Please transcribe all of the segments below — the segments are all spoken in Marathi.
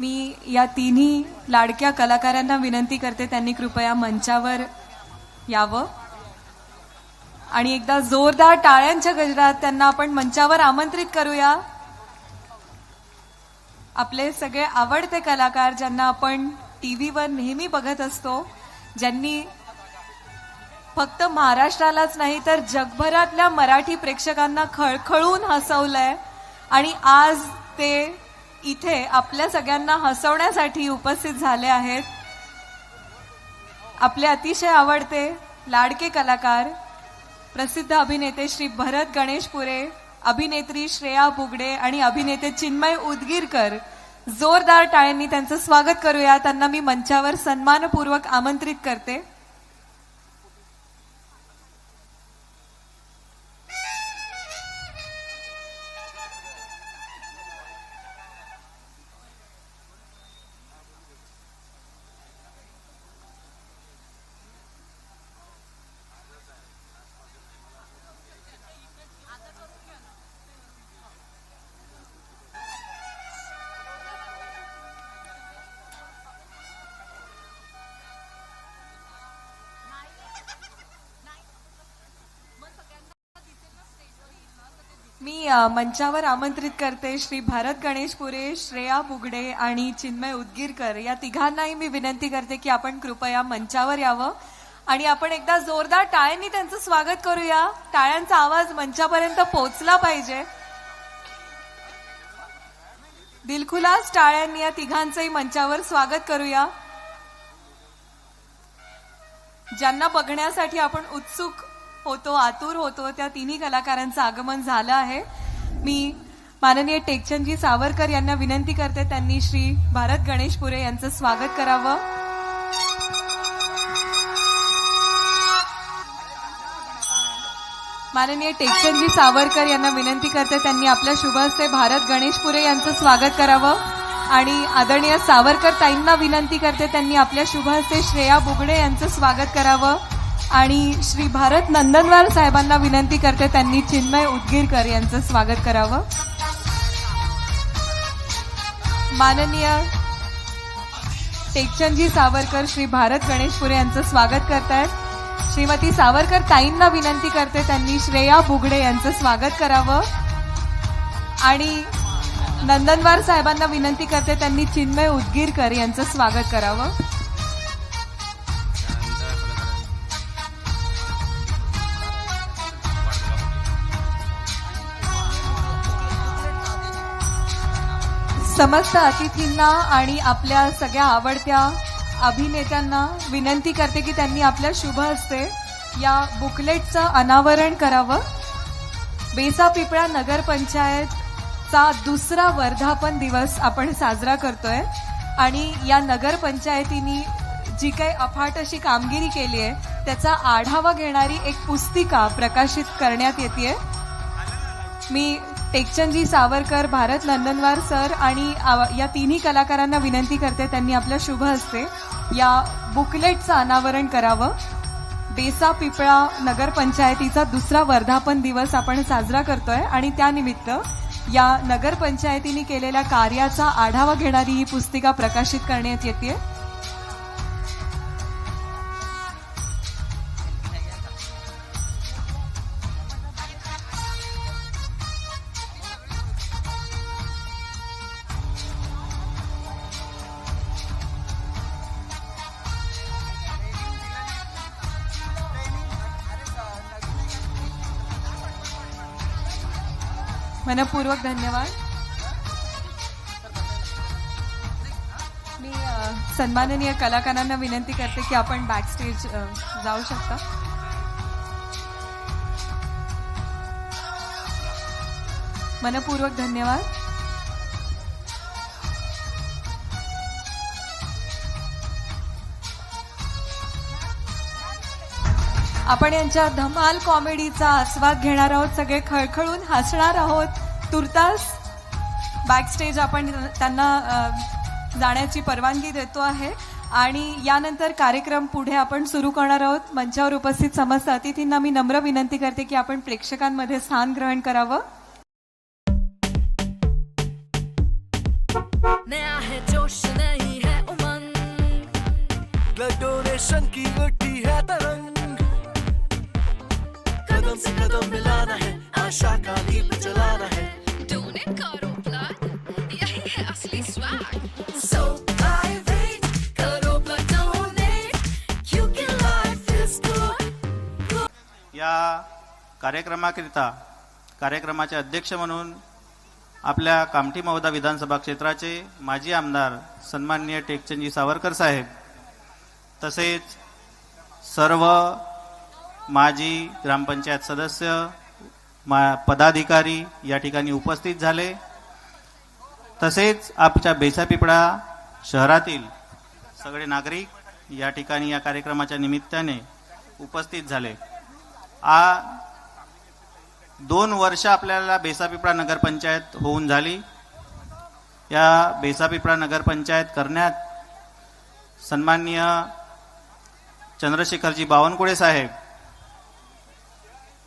मी या तिन्ही लाडक्या कलाकारांना विनंती करते त्यांनी कृपया मंचावर यावं. आणि एकदा जोरदार टाळ्यांच्या गजरात त्यांना आपण मंचावर आमंत्रित करूया. आपले सगळे आवडते कलाकार ज्यांना आपण टी व्हीवर नेहमी बघत असतो ज्यांनी फक्त महाराष्ट्रालाच नाही तर जगभरातल्या मराठी प्रेक्षकांना खळखळून हसवलंय. आणि आज ते इथे आपल्या सगळ्यांना हसवण्यासाठी उपस्थित झाले आहेत. आपले अतिशय आवडते लाडके कलाकार प्रसिद्ध अभिनेते श्री भरत गणेशपुरे अभिनेत्री श्रेया बुगडे आणि अभिनेते चिन्मय उदगीरकर. जोरदार टाळ्यांनी त्यांचं स्वागत करूया. त्यांना मी मंचावर सन्मानपूर्वक आमंत्रित करते. मी मंचावर आमंत्रित करते श्री भारत गणेशपुरे श्रेया बुगडे आणि चिन्मय उदगीरकर. या तिघांनाही मी विनंती करते की आपण कृपया मंचावर यावं. आणि आपण एकदा जोरदार टाळ्यांनी त्यांचं स्वागत करूया. टाळ्यांचा आवाज मंचापर्यंत पोहोचला पाहिजे. दिलखुलास टाळ्यांनी या तिघांचंही मंचावर स्वागत करूया. ज्यांना बघण्यासाठी आपण उत्सुक होतो आतुर होतो. त्या तिन्ही कलाकारांचं आगमन झालं आहे. मी माननीय टेकचंदजी सावरकर यांना विनंती करते त्यांनी श्री भारत गणेशपुरे यांचं स्वागत करावं. माननीय टेकचंदजी सावरकर यांना विनंती करते त्यांनी आपल्या शुभ हस्ते भारत गणेशपुरे यांचं स्वागत करावं. आणि आदरणीय सावरकर ताईंना विनंती करते त्यांनी आपल्या शुभ हस्ते श्रेया बुगडे यांचं स्वागत करावं. आणि श्री भारत नंदनवार साहेबांना विनंती करते त्यांनी चिन्मय उदगीरकर यांचं स्वागत करावं. माननीय टेकचंदजी सावरकर श्री भारत गणेशपुरे यांचं स्वागत करतायत. श्रीमती सावरकर ताईंना विनंती करते त्यांनी श्रेया बुगडे यांचं स्वागत करावं. आणि नंदनवार साहेबांना विनंती करते त्यांनी चिन्मय उदगीरकर यांचं स्वागत करावं. समस्त अतिथींना आणि आपल्या सगळ्या आवडत्या अभिनेत्यांना विनंती करते की त्यांनी आपल्या शुभ हस्ते या बुकलेटचं अनावरण करावं. बेसा पिपळा नगरपंचायतचा दुसरा वर्धापन दिवस आपण साजरा करतोय आणि या नगरपंचायतीनी जी काही अफाट अशी कामगिरी केली आहे त्याचा आढावा घेणारी एक पुस्तिका प्रकाशित करण्यात येते मी टेकचंदजी सावरकर भारत नंदनवार सर आणि या तिन्ही कलाकारांना विनंती करते त्यांनी आपलं शुभ हस्ते या बुकलेटचं अनावरण करावं. बेसा पिपळा नगरपंचायतीचा दुसरा वर्धापन दिवस आपण साजरा करतोय आणि त्यानिमित्त या नगरपंचायतीने केलेल्या कार्याचा आढावा घेणारी ही पुस्तिका प्रकाशित करण्यात येते मनपूर्वक धन्यवाद. मी सन्माननीय कलाकारांना विनंती करते की आपण बॅक स्टेज जाऊ शकता. मनपूर्वक धन्यवाद. आपण यांच्या धमाल कॉमेडीचा आस्वाद घेणार आहोत. सगळे खळखळून हसणार आहोत. तुर्तास बॅकस्टेज आपण त्यांना जाण्याची परवानगी देतो आहे. आणि यानंतर कार्यक्रम पुढे आपण सुरू करणार आहोत. मंचावर उपस्थित समस्त अतिथींना मी नम्र विनंती करते की आपण प्रेक्षकांमध्ये स्थान ग्रहण करावं. कदम से कदम मिलाना है आशा का दीप जलाना है। या कार्यक्रमाकरिता कार्यक्रमाचे अध्यक्ष म्हणून आपल्या कामठी महोदा विधानसभा क्षेत्राचे माजी आमदार सन्माननीय टेकचंदजी सावरकर साहेब तसेच सर्व माजी ग्रामपंचायत सदस्य मा पदाधिकारी या ठिकाणी उपस्थित झाले. तसेच आमच्या बेसापिपळा शहरातील सगळे नागरिक या ठिकाणी या कार्यक्रमाच्या निमित्ताने उपस्थित झाले. आ दोन वर्ष आपल्याला बेसापिपळा नगरपंचायत होऊन झाली. या बेसापिपळा नगरपंचायत करण्यात सन्माननीय चंद्रशेखरजी बावनकुळे साहेब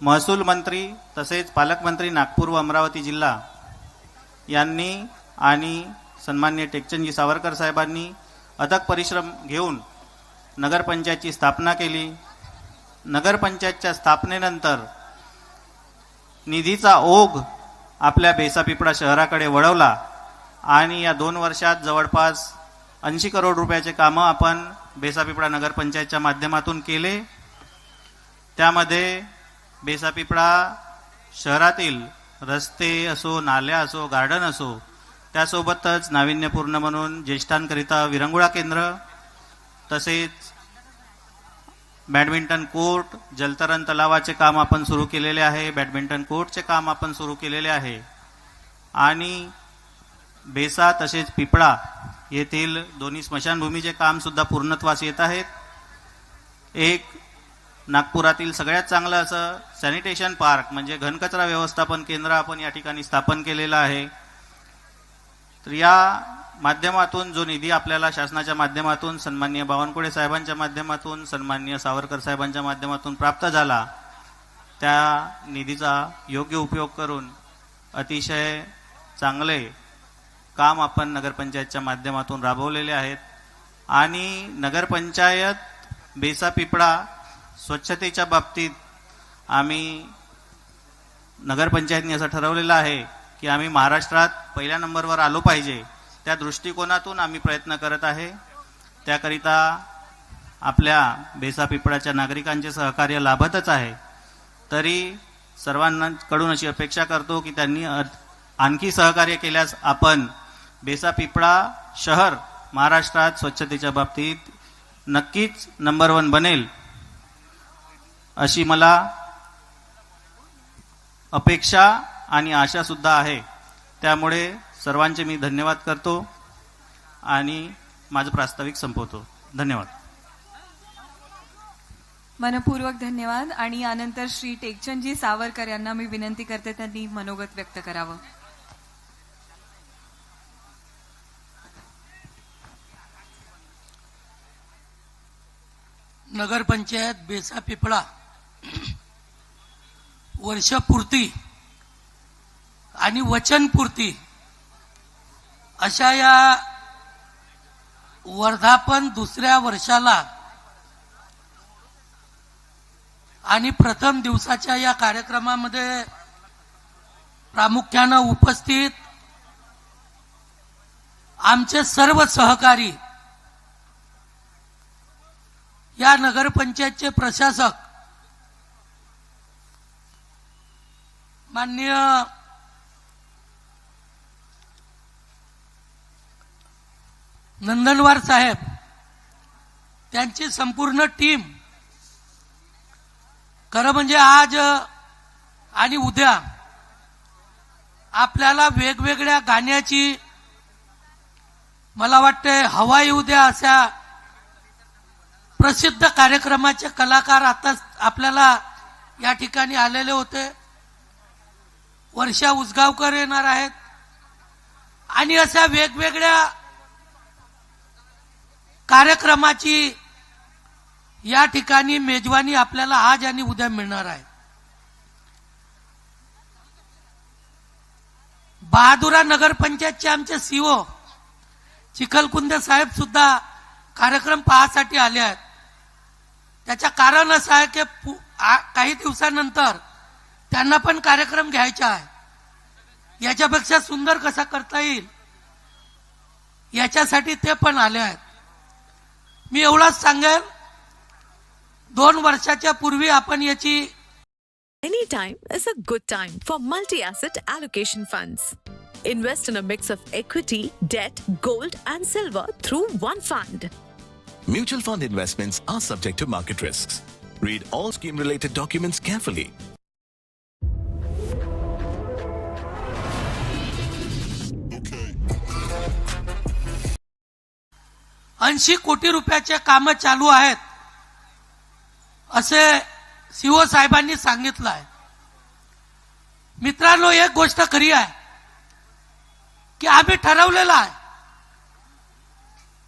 महसूल मंत्री तसेच पालकमंत्री नागपूर व अमरावती जिल्हा यांनी आणि सन्मान्य टेकचंदजी सावरकर साहेबांनी अथक परिश्रम घेऊन नगरपंचायतची स्थापना केली. नगरपंचायतच्या स्थापनेनंतर निधीचा ओघ आपल्या बेसापिपळा शहराकडे वळवला आणि या दोन वर्षात जवळपास ऐंशी करोड रुपयाचे कामं आपण बेसापिपळा नगरपंचायतच्या माध्यमातून केले. त्यामध्ये बेसापिपळा शहरातील रस्ते असो नाल्या असो गार्डन असो त्यासोबतच नाविन्यपूर्ण म्हणून ज्येष्ठांकरिता विरंगुळा केंद्र तसेच बॅडमिंटन कोर्ट जलतरण तलावाचे काम आपण सुरू केलेले आहे बॅडमिंटन कोर्टचे काम आपण सुरू केलेले आहे. आणि बेसा तसेच पिपळा येथील दोन्ही स्मशानभूमीचे कामसुद्धा पूर्णत्वास येत आहेत. एक नागपुरातील सगळ्यात चांगलं असं सॅनिटेशन पार्क म्हणजे घनकचरा व्यवस्थापन केंद्र आपण या ठिकाणी स्थापन केलेलं आहे. तर या माध्यमातून जो निधी आपल्याला शासनाच्या माध्यमातून सन्माननीय बावनकुळे साहेबांच्या माध्यमातून सन्माननीय सावरकर साहेबांच्या माध्यमातून प्राप्त झाला त्या निधीचा योग्य उपयोग करून अतिशय चांगले काम आपण नगरपंचायतच्या माध्यमातून राबवलेले आहेत. आणि नगरपंचायत बेसा पिपळा स्वच्छतेच्या बाबतीत आम्ही नगरपंचायतने असं ठरवलेलं आहे की आम्ही महाराष्ट्रात पहिल्या नंबरवर आलो पाहिजे. त्या दृष्टिकोनातून आम्ही प्रयत्न करत आहे. त्याकरिता आपल्या बेसा पिपळाच्या नागरिकांचे सहकार्य लाभतच आहे. तरी सर्वांकडून अशी अपेक्षा करतो की त्यांनी आणखी सहकार्य केल्यास आपण बेसा पिपळा शहर महाराष्ट्रात स्वच्छतेच्या बाबतीत नक्कीच नंबर वन बनेल. अशी मला अपेक्षा आणि आशा सुद्धा आहे. त्यामुळे सर्वांचे मी धन्यवाद करतो आणि माझं प्रास्ताविक संपवतो. धन्यवाद. मनपूर्वक धन्यवाद आणि यानंतर श्री टेकचंदजी सावरकर यांना मी विनंती करते त्यांनी मनोगत व्यक्त करावं. नगरपंचायत बेसा पिपळा. वर्षपूर्ती आणि वचनपूर्ती अशा या वर्धापन दुसऱ्या वर्षाला आणि प्रथम दिवसाच्या या कार्यक्रमामध्ये प्रामुख्यानं उपस्थित आमचे सर्व सहकारी या नगरपंचायतचे प्रशासक माननीय नंदनवार साहेब त्यांची संपूर्ण टीम खरं म्हणजे आज आणि उद्या आपल्याला वेगवेगळ्या गाण्याची मला वाटते हवा येऊ द्या अशा प्रसिद्ध कार्यक्रमाचे कलाकार आता आपल्याला या ठिकाणी आलेले होते. वर्षा उसगावकर येणार आहेत. आणि अशा वेगवेगळ्या कार्यक्रमाची या ठिकाणी मेजवानी आपल्याला आज आणि उद्या मिळणार आहे. बहादुरा नगरपंचायतचे आमचे सीओ चिखलकुंदे साहेब सुद्धा कार्यक्रम पाहण्यासाठी आले आहेत. त्याच्या कारण असं आहे की पु- आ- काही दिवसानंतर त्यांना पण कार्यक्रम घ्यायचा आहे याच्यापेक्षा सुंदर कसा करता येईल याच्यासाठी ते पण आले आहेत मी एवढाच सांगेल दोन वर्षाच्या पूर्वी आपण याची Anytime is a good time for multi asset allocation funds. Invest in a mix of equity, debt, gold, and silver through one fund. Mutual fund investments are subject to market risks. Read all scheme related documents carefully. ऐंशी कोटी रुपयाचे काम चालू आहेत. असे सीओ साहेबांनी सांगितलं आहे. मित्रांनो एक गोष्ट खरी आहे की आम्ही ठरवलेलं आहे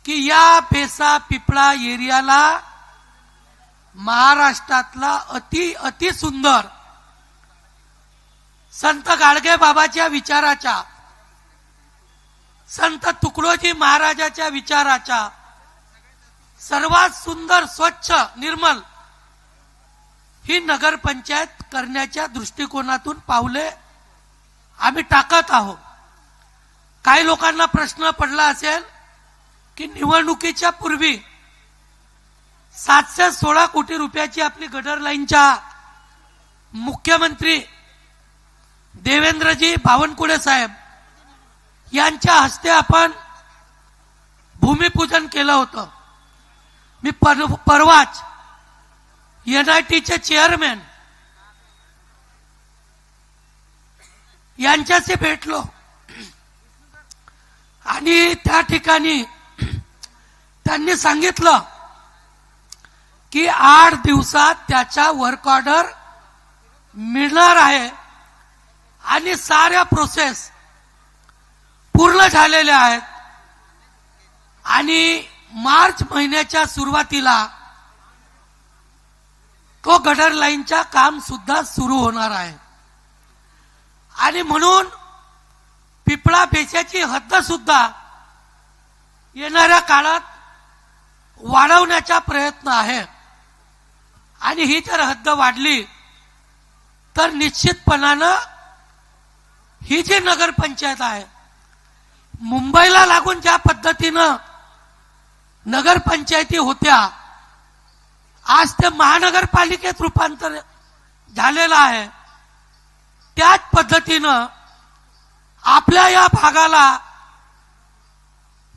की या पेसा पिपळा एरियाला महाराष्ट्रातला अति अति सुंदर संत गाडगे बाबाच्या विचाराच्या संत तुकडोजी महाराजाच्या विचाराच्या सर्वात सुंदर स्वच्छ निर्मल ही नगरपंचायत करण्याच्या दृष्टिकोनातून पावले आम्ही टाकत आहोत. काही लोकांना प्रश्न पडला असेल की निवडणुकीच्या पूर्वी सातशे सोळा कोटी रुपयाची आपली गडर लाईनच्या मुख्यमंत्री देवेंद्रजी बावनकुळे साहेब यांच्या हस्ते आपण भूमिपूजन केलं होतं. मी पर परवाच एनआयटीचे चेअरमॅन यांच्याशी भेटलो. आणि त्या ठिकाणी त्यांनी सांगितलं की आठ दिवसात त्याचा वर्क ऑर्डर मिळणार आहे आणि साऱ्या प्रोसेस पूर्ण झालेल्या आहेत. आणि मार्च महिन्याच्या सुरुवातीला तो गडर लाईनच्या काम सुद्धा सुरू होणार आहे. आणि म्हणून पिपळा पेशाची हद्द सुद्धा येणाऱ्या काळात वाढवण्याचा प्रयत्न आहे. आणि ही जर हद्द वाढली तर निश्चितपणानं ही जी नगरपंचायत आहे मुंबईला लागून ज्या पद्धतीनं नगरपंचायती होत्या. आज ते महानगरपालिकेत रूपांतर झालेलं आहे. त्याच पद्धतीनं आपल्या या भागाला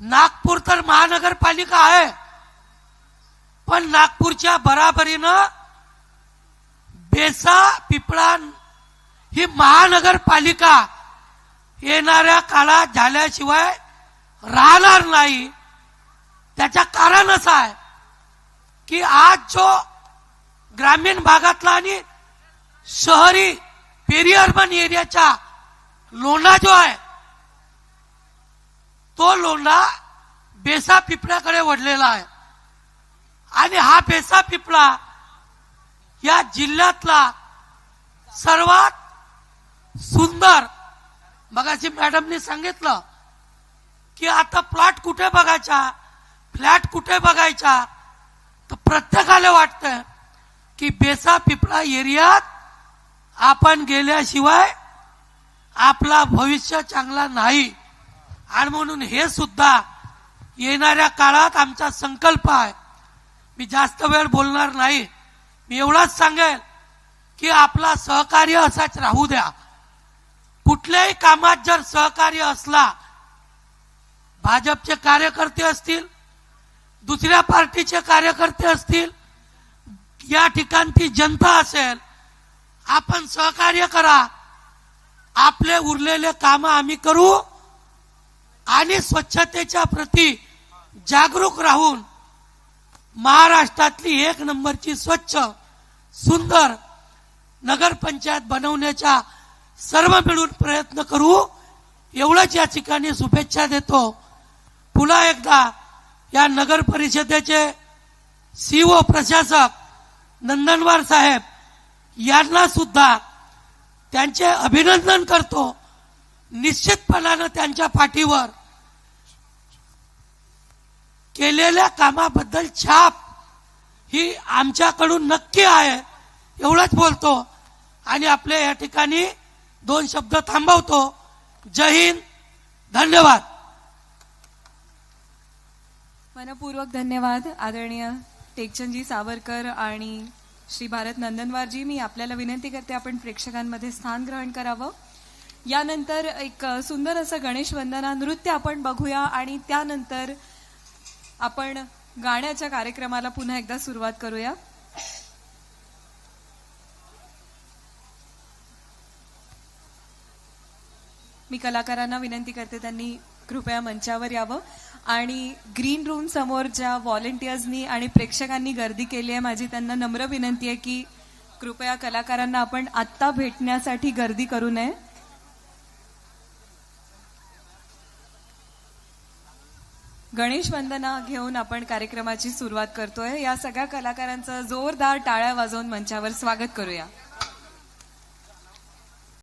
नागपूर तर महानगरपालिका आहे. पण नागपूरच्या बराबरीनं बेसा पिपळा ही महानगरपालिका येणाऱ्या काळात झाल्याशिवाय राहणार नाही. त्याच्या कारण असं आहे की आज जो ग्रामीण भागातला आणि शहरी पेरी अर्बन एरियाचा लोंढा जो आहे तो लोंढा बेसा पिपळ्याकडे वडलेला आहे. आणि हा बेसा पिपळा या जिल्ह्यातला सर्वात सुंदर मगाशी मॅडमनी सांगितलं की आता प्लॉट कुठे बघायचा? फ्लॅट कुठे बघायचा? तर प्रत्येकाला वाटतं की बेसा पिपळा एरियात आपण गेल्याशिवाय आपला भविष्य चांगला नाही. आणि म्हणून हे सुद्धा येणाऱ्या काळात आमचा संकल्प आहे. मी जास्त वेळ बोलणार नाही. मी एवढाच सांगेल की आपला सहकार्य असाच राहू द्या. कुठल्याही कामात जर सहकार्य असला भाजपचे कार्यकर्ते असतील दुसऱ्या पार्टीचे कार्यकर्ते असतील या ठिकाणची जनता असेल आपण सहकार्य करा. आपले उरलेले काम आम्ही करू आणि स्वच्छतेच्या प्रती जागरूक राहून महाराष्ट्रातली एक नंबरची स्वच्छ सुंदर नगरपंचायत बनवण्याचा सर्व मिळून प्रयत्न करू. एवढंच या ठिकाणी शुभेच्छा देतो. पुन्हा एकदा या नगर परिषदेचे सीओ प्रशासक नंदनवार साहेब यांना सुद्धा त्यांचे अभिनंदन करतो. निश्चितपणानं त्यांच्या पाठीवर केलेल्या कामाबद्दल छाप ही आमच्याकडून नक्की आहे एवढंच बोलतो. आणि आपले या ठिकाणी दोन शब्द थांबवतो. जय हिंद. धन्यवाद. मनपूर्वक धन्यवाद आदरणीय टेकचंदजी सावरकर आणि श्री भारत नंदनवारजी. मी आपल्याला विनंती करते आपण प्रेक्षकांमध्ये स्थान ग्रहण करावं. यानंतर एक सुंदर असं गणेश वंदना नृत्य आपण बघूया आणि त्यानंतर आपण गाण्याच्या कार्यक्रमाला पुन्हा एकदा सुरुवात करूया. मी कलाकारांना विनंती करते त्यांनी कृपया मंचावर यावं. आणि ग्रीन रूम समोर ज्या व्हॉलेंटियर्सनी आणि प्रेक्षकांनी गर्दी केली आहे माझी त्यांना नम्र विनंती आहे की कृपया कलाकारांना आपण आत्ता भेटण्यासाठी गर्दी करू नये. गणेश वंदना घेऊन आपण कार्यक्रमाची सुरुवात करतोय. या सगळ्या कलाकारांचं जोरदार टाळ्या वाजवून मंचावर स्वागत करूया.